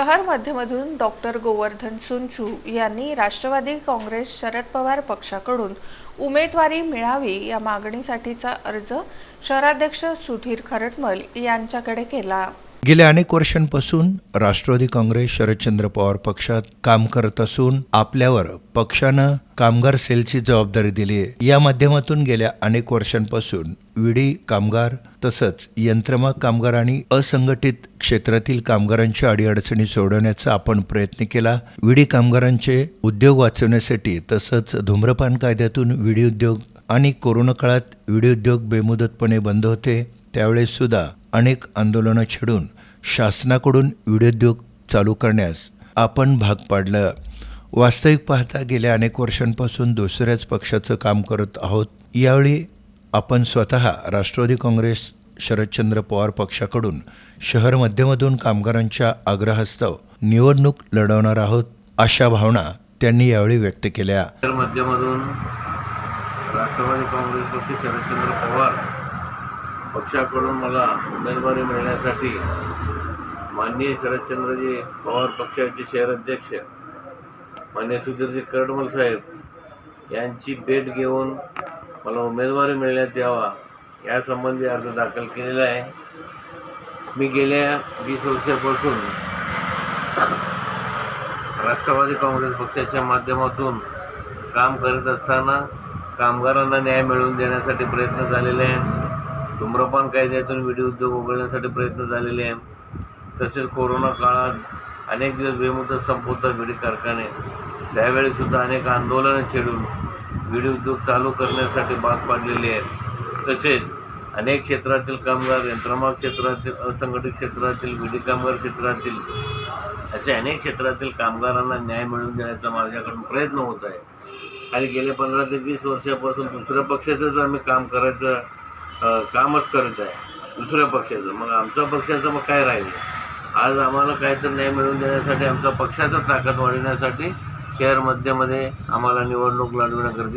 शहर मध्यमधून डॉक्टर गोवर्धन सुंचू यांनी राष्ट्रवादी काँग्रेस शरद पवार पक्षाकडून उमेदवारी मिळावी या मागणीसाठीचा अर्ज शहराध्यक्ष सुधीर खरटमल यांच्याकडे केला. गेल्या अनेक वर्षांपासून राष्ट्रवादी काँग्रेस शरदचंद्र पवार पक्षात काम करत असून आपल्यावर पक्षानं कामगार सेलची जबाबदारी दिली आहे. या माध्यमातून गेल्या अनेक वर्षांपासून विडी कामगार तसंच यंत्रमाग कामगार आणि असंघटित क्षेत्रातील कामगारांच्या अडीअडचणी सोडवण्याचा आपण प्रयत्न केला. विडी कामगारांचे उद्योग वाचवण्यासाठी तसंच धूम्रपान कायद्यातून विडी उद्योग आणि कोरोना काळात विडी उद्योग बेमुदतपणे बंद होते त्यावेळेस सुद्धा अनेक आंदोलनं छेडून शासनाकडून विडोद्योग चालू करण्यास आपण भाग पाडलं. वास्तविक पाहता गेल्या अनेक वर्षांपासून दुसऱ्याच पक्षाचं काम करत आहोत. यावेळी आपण स्वतः राष्ट्रवादी काँग्रेस शरदचंद्र पवार पक्षाकडून शहर मध्यमधून कामगारांच्या आग्रहास्तव निवडणूक लढवणार आहोत अशा भावना त्यांनी यावेळी व्यक्त केल्या. शहर मध्यमधून राष्ट्रवादी काँग्रेस पक्ष शरदचंद्र पवार पक्षाकडून मला उमेदवारी मिळण्यासाठी माननीय शरदचंद्रजी पवार पक्षाचे शहर अध्यक्ष मान्य सुधीरजी करडमल साहेब यांची भेट घेऊन मला उमेदवारी मिळण्यात यावा यासंबंधी अर्ज दाखल केलेला आहे. मी गेल्या वीस वर्षापासून राष्ट्रवादी काँग्रेस पक्षाच्या माध्यमातून काम करत असताना कामगारांना न्याय मिळवून देण्यासाठी प्रयत्न झालेले आहे धूम्रपान कायद्यातून विडी उद्योग उघडण्यासाठी प्रयत्न झालेले आहे तसेच कोरोना काळात अनेक दिवस बेमुदत संपवतात विडी कारखाने. त्यावेळीसुद्धा अनेक आंदोलनं छेडून विडी उद्योग चालू करण्यासाठी भाग पाडलेले आहेत. तसेच अनेक क्षेत्रातील कामगार यंत्रमाग क्षेत्रातील असंघटित क्षेत्रातील विडी कामगार क्षेत्रातील असे अनेक क्षेत्रातील कामगारांना न्याय मिळवून देण्याचा माझ्याकडून प्रयत्न होत आहे. आणि गेले पंधरा ते वीस वर्षापासून दुसऱ्या पक्षाचंच आम्ही काम करायचं कामच करत आहे. दुसऱ्या पक्षाचं. मग आमचा पक्षाचं मग काय राहिलं? आज आम्हाला काहीतरी न्याय मिळवून देण्यासाठी आमचा पक्षाचा ताकद वाढवण्यासाठी शहर मध्यमध्ये आम्हाला निवडणूक लढविणं गरजेचं